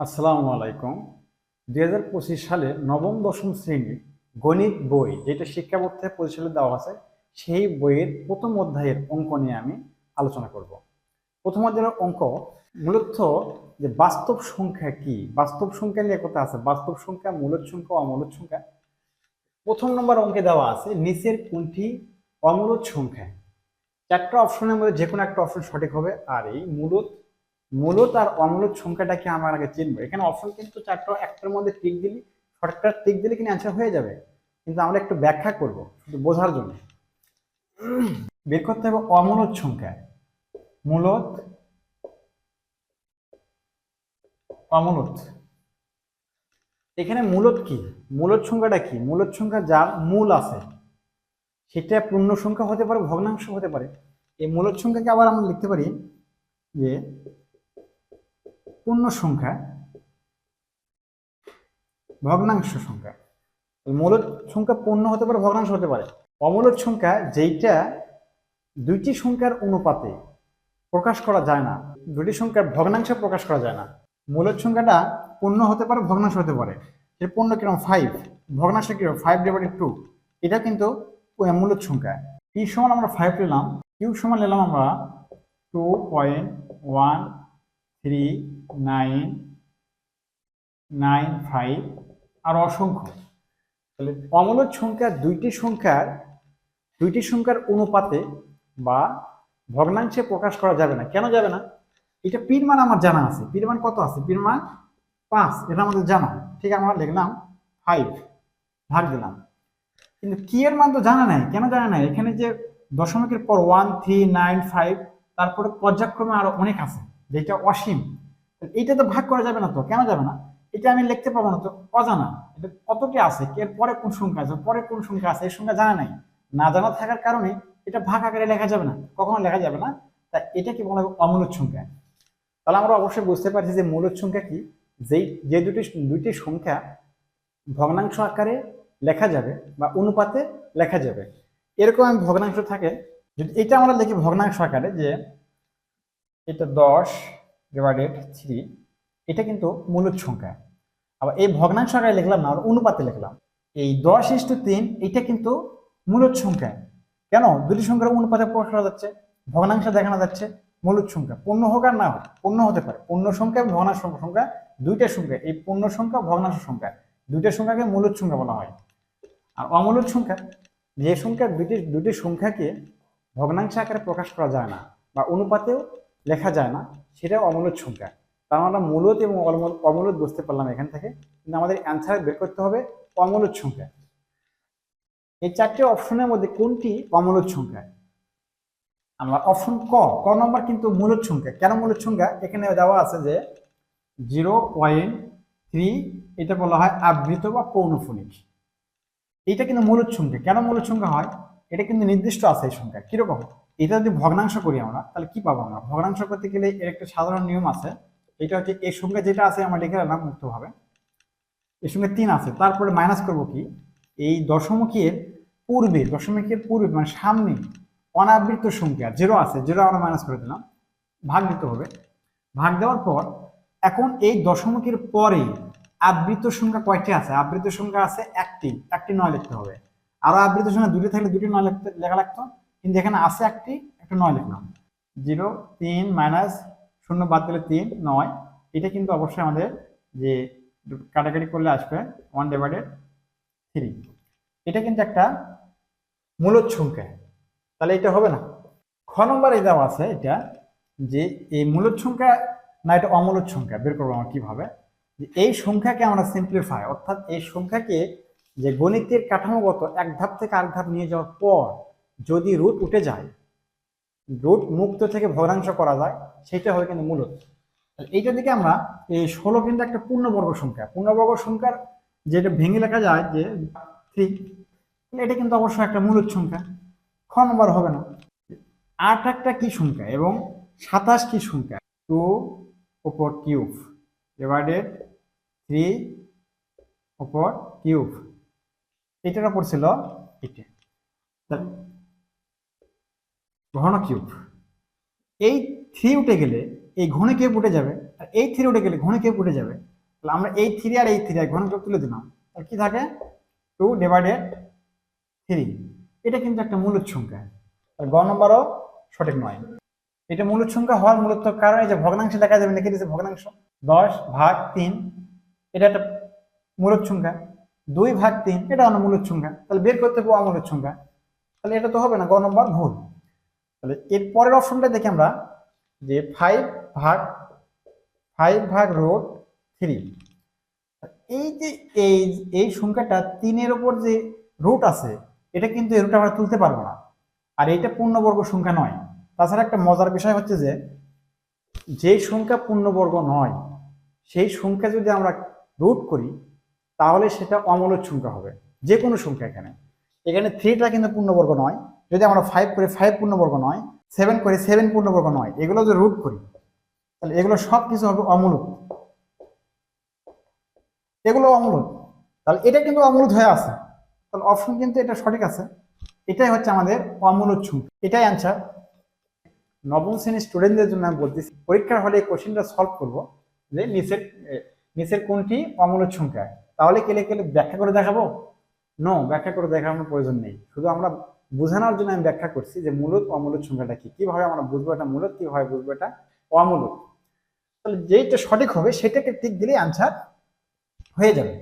আসসালামু আলাইকুম। দুই হাজার পঁচিশ সালে নবম, দশম শ্রেণির গণিত বই যেটা শিক্ষা থেকে পরিচালিত দেওয়া আছে সেই বইয়ের প্রথম অধ্যায়ের অঙ্ক নিয়ে আমি আলোচনা করব। প্রথম অধ্যায়ের অঙ্ক মূলত যে বাস্তব সংখ্যা কি, বাস্তব সংখ্যা নিয়ে কথা আছে, বাস্তব সংখ্যা, মূলত সংখ্যা, অমূলত সংখ্যা। প্রথম নম্বর অঙ্কে দেওয়া আছে, নিচের কোনটি অমূলত সংখ্যা? চারটা অপশনের মধ্যে যে কোনো একটা অপশন সঠিক হবে, আর এই মূলত মূলত আর অমূলত সংখ্যাটাকে আমার আগে চিনবো। এখানে অপশন কিন্তু চারটা একটার মধ্যে টিক দিলি সঠিকটা টিক দিলে কিন্তু অ্যান্সার হয়ে যাবে। কিন্তু আমরা একটু ব্যাখ্যা করব, শুধু বোঝার জন্য। বের করতে হবে অমূলত সংখ্যা। মূলত অমূলত এখানে মূলত কি? মূলত সংখ্যাটা কি? মূলত সংখ্যা যার মূল আছে, সেটা পূর্ণ সংখ্যা হতে পারে, ভগ্নাংশ হতে পারে। এই মূলত সংখ্যাকে আবার আমরা লিখতে পারি যে পূর্ণ সংখ্যা, ভগ্নাংশ সংখ্যা। এই সংখ্যা পূর্ণ হতে পারে, ভগ্নাংশ হতে পারে। অমূলত সংখ্যা যেইটা দুইটি সংখ্যার অনুপাতে প্রকাশ করা যায় না দুটি সংখ্যার ভগ্নাংশে প্রকাশ করা যায় না। মূলত সংখ্যাটা পূর্ণ হতে পারে, ভগ্নাংশ হতে পারে। এর পূর্ণ কীরকম ফাইভ ভগ্নাংশ কীরকম ফাইভ ডিভাইডেড টু এটা কিন্তু মূলত সংখ্যা। পি সমান আমরা ফাইভ নিলাম কিউ সমান নিলাম আমরা two point one three nine nine five আর অসংখ্য। তাহলে অমূলত সংখ্যা দুইটি সংখ্যার দুইটি সংখ্যার অনুপাতে বা ভগ্নাংশে প্রকাশ করা যাবে না। কেন যাবে না? এটা পির মান আমার জানা আছে। পির মান কত আছে? পির মান পাঁচ, এটা আমাদের জানা। ঠিক আমরা লিখলাম ফাইভ ভাগ দিলাম। কিন্তু কি এর মান তো জানা নাই? কেন জানা নাই? এখানে যে দশমিকের পর ওয়ান থ্রি নাইন ফাইভ তারপরে পর্যায়ক্রমে আরও অনেক আছে। যেটা অসীম, এইটা তো ভাগ করা যাবে না তো, কেন যাবে না? এটা আমি লিখতে পারব না তো, অজানা, এটা কতটি আছে, এর পরে কোন সংখ্যা আছে, পরে কোন সংখ্যা আছে, এই সংখ্যা জানা নাই। না জানা থাকার কারণে এটা ভাগ আকারে লেখা যাবে না, কখনো লেখা যাবে না, তা এটা কি বলা হবে অমূলত সংখ্যা? তাহলে আমরা অবশ্যই বুঝতে পারছি যে মূলত সংখ্যা কি, যেই, যে দুটি, দুইটি সংখ্যা ভগ্নাংশ আকারে লেখা যাবে বা অনুপাতে লেখা যাবে। এরকম আমি ভগ্নাংশ থাকে, যদি এটা আমরা লিখি ভগ্নাংশ আকারে যে এটা দশ ডিভাইডেড থ্রি এটা কিন্তু মূলত সংখ্যা। আবার এই ভগ্নাংশ আকারে লিখলাম না অনুপাতে লিখলাম। এই দশ ইস্টু তিন, এটা কিন্তু মূলত সংখ্যা। কেন? দুটি সংখ্যার অনুপাতে প্রকাশ করা যাচ্ছে, ভগ্নাংশ দেখানো যাচ্ছে মূলত সংখ্যা। পূর্ণ হোক আর না হোক, পূর্ণ হতে পারে। পূর্ণ সংখ্যা, ভগ্নাংশ সংখ্যা, দুইটা সংখ্যা। এই পূর্ণ সংখ্যা, ভগ্নাংশ সংখ্যা। দুইটা সংখ্যাকে মূলত সংখ্যা বলা হয়। আর অমূলত সংখ্যা, যে সংখ্যা দুটি দুটি সংখ্যাকে ভগ্নাংশ আকারে প্রকাশ করা যায় না, বা অনুপাতেও লেখা যায় না সেটা অমূলত সংখ্যা তার মানে আমরা মূলত এবং অমূল- অমূলত বুঝতে পারলাম এখান থেকে, কিন্তু আমাদের অ্যান্সার বের করতে হবে অমূলত সংখ্যা এই চারটে অপশনের মধ্যে কোনটি অমূলত সংখ্যা আমরা অপশন ক ক নম্বর কিন্তু মূলত সংখ্যা কেন মূলত সংখ্যা এখানে দেওয়া আছে যে জিরো পয়েন্ট থ্রি এটা বলা হয় আবৃত বা পৌনফনিক এটা কিন্তু মূলত সংখ্যা কেন মূলত সংখ্যা হয়? এটা কিন্তু নির্দিষ্ট আছে এই সংখ্যা কীরকম? এটা যদি ভগ্নাংশ করি আমরা, তাহলে কি পাবো আমরা? ভগ্নাংশ করতে গেলে এর একটা সাধারণ নিয়ম আছে। এটা হচ্ছে এই সংখ্যা যেটা আছে, আমরা লিখে রাখলাম মুক্তভাবে। এর সঙ্গে তিন আছে। তারপরে মাইনাস করব কি? এই দশমুখীর পূর্বে, দশমিকের পূর্বে মানে সামনে অনাবৃত সংখ্যা জিরো আছে জিরো আমরা মাইনাস করে দিলাম। ভাগ দিতে হবে। ভাগ দেওয়ার পর, এখন এই দশমিকের পরে আবৃত সংখ্যা কয়টি আছে? আবৃত সংখ্যা আছে একটি। একটি নয় লিখতে হবে। আরও আবৃত সংখ্যা দুটি থাকলে দুটি নয় লিখতে লেখা লাগতো? কিন্তু এখানে আছে একটি, একটা নয় লিখলাম জিরো, তিন মাইনাস শূন্য বাদ দিলে তিন, নয়। এটা কিন্তু অবশ্যই আমাদের যে কাটাকাটি করলে আসবে ওয়ান ডিভাইডেড থ্রি এটা কিন্তু একটা মূলত সংখ্যা। তাহলে এটা হবে না। খ নম্বরে দেওয়া আছে এটা যে এই মূলত সংখ্যা না, এটা অমূলত সংখ্যা। বের করব আমরা কীভাবে? যে এই সংখ্যাকে আমরা সিম্পলিফাই অর্থাৎ এই সংখ্যাকে যে গণিতের কাঠামোগত এক ধাপ থেকে আরেক ধাপ নিয়ে যাওয়ার পর যদি রুট উঠে যায়, রুট মুক্ত থেকে ভগ্নাংশ করা যায়, সেটা হবে কিন্তু মূলত। এইটা দিকে আমরা এই ষোলো কিন্তু একটা পূর্ণবর্গ সংখ্যা। পূর্ণবর্গ সংখ্যার যেটা ভেঙে লেখা যায় যে থ্রি এটা কিন্তু অবশ্যই একটা মূলত সংখ্যা। খ নম্বর হবে না। আট একটা কি সংখ্যা এবং সাতাশ কি সংখ্যা? টু ওপর কিউব ডিভাইডেড থ্রি ওপর কিউব। এটার ওপর ছিল এটা ঘন কিউব এই থ্রি উঠে গেলে, এই ঘন কিউব উঠে যাবে, আর এই থ্রি উঠে গেলে ঘনকে উঠে যাবে। তাহলে আমরা এই থ্রি আর এই থ্রি আর ঘনকে তুলে দিলাম। তাহলে কি থাকে? টু ডিভাইডেড থ্রি এটা কিন্তু একটা মূলত সংখ্যা। আর গ নম্বরও সঠিক নয়। এটা মূলত সংখ্যা হওয়ার মূলত কারণ এই যে ভগ্নাংশ দেখা যাবে লিখে দিয়েছে ভগ্নাংশ? দশ ভাগ তিন, এটা একটা মূলত সংখ্যা। দুই ভাগ তিন এটা অন্য মূলত সংখ্যা। তাহলে বের করতে হবে অমূলত সংখ্যা। তাহলে এটা তো হবে না, গ নম্বর ভুল। তাহলে এর পরের অপশনটা দেখি আমরা, যে ফাইভ ভাগ ফাইভ ভাগ রোড থ্রি এই যে এই এই সংখ্যাটা তিনের ওপর যে রুট আছে, এটা কিন্তু এই রুট আমরা তুলতে পারব না। আর এইটা পূর্ণবর্গ সংখ্যা নয়। তাছাড়া একটা মজার বিষয় হচ্ছে যে, যেই সংখ্যা পূর্ণবর্গ নয়, সেই সংখ্যা যদি আমরা রুট করি, তাহলে সেটা অমূলক সংখ্যা হবে যে কোনো সংখ্যা এখানে। এখানে থ্রিটা কিন্তু পূর্ণবর্গ নয়। যদি আমরা ফাইভ করে ফাইভ পূর্ণবর্গ নয় সেভেন করে সেভেন পূর্ণবর্গ নয়, এগুলো যদি রুট করি, তাহলে এগুলো সব কিছু হবে অমূলক। এগুলো অমূলক। তাহলে এটা কিন্তু অমূলক হয়ে আছে। তাহলে অপশন কিন্তু এটা সঠিক আছে। এটাই হচ্ছে আমাদের অমূলক সংখ্যা এটাই অ্যান্সার নবম শ্রেণির স্টুডেন্টদের জন্য আমি বলতেছি, পরীক্ষার হলে এই কোশ্চেনটা সলভ করব, যে নিচের নিচের কোনটি অমূলক সংখ্যা তাহলে কেলে কেলে ব্যাখ্যা করে দেখাবো? নো ব্যাখ্যা করে দেখানোর প্রয়োজন নেই। শুধু আমরা বোঝানোর জন্য আমি ব্যাখ্যা করছি যে মূলত অমূলত সংখ্যাটা কি? কীভাবে আমরা বুঝব এটা মূলত? কীভাবে বুঝব এটা অমূলত তাহলে যেইটা সঠিক হবে সেটাকে ঠিক দিলেই আনসার হয়ে যাবে।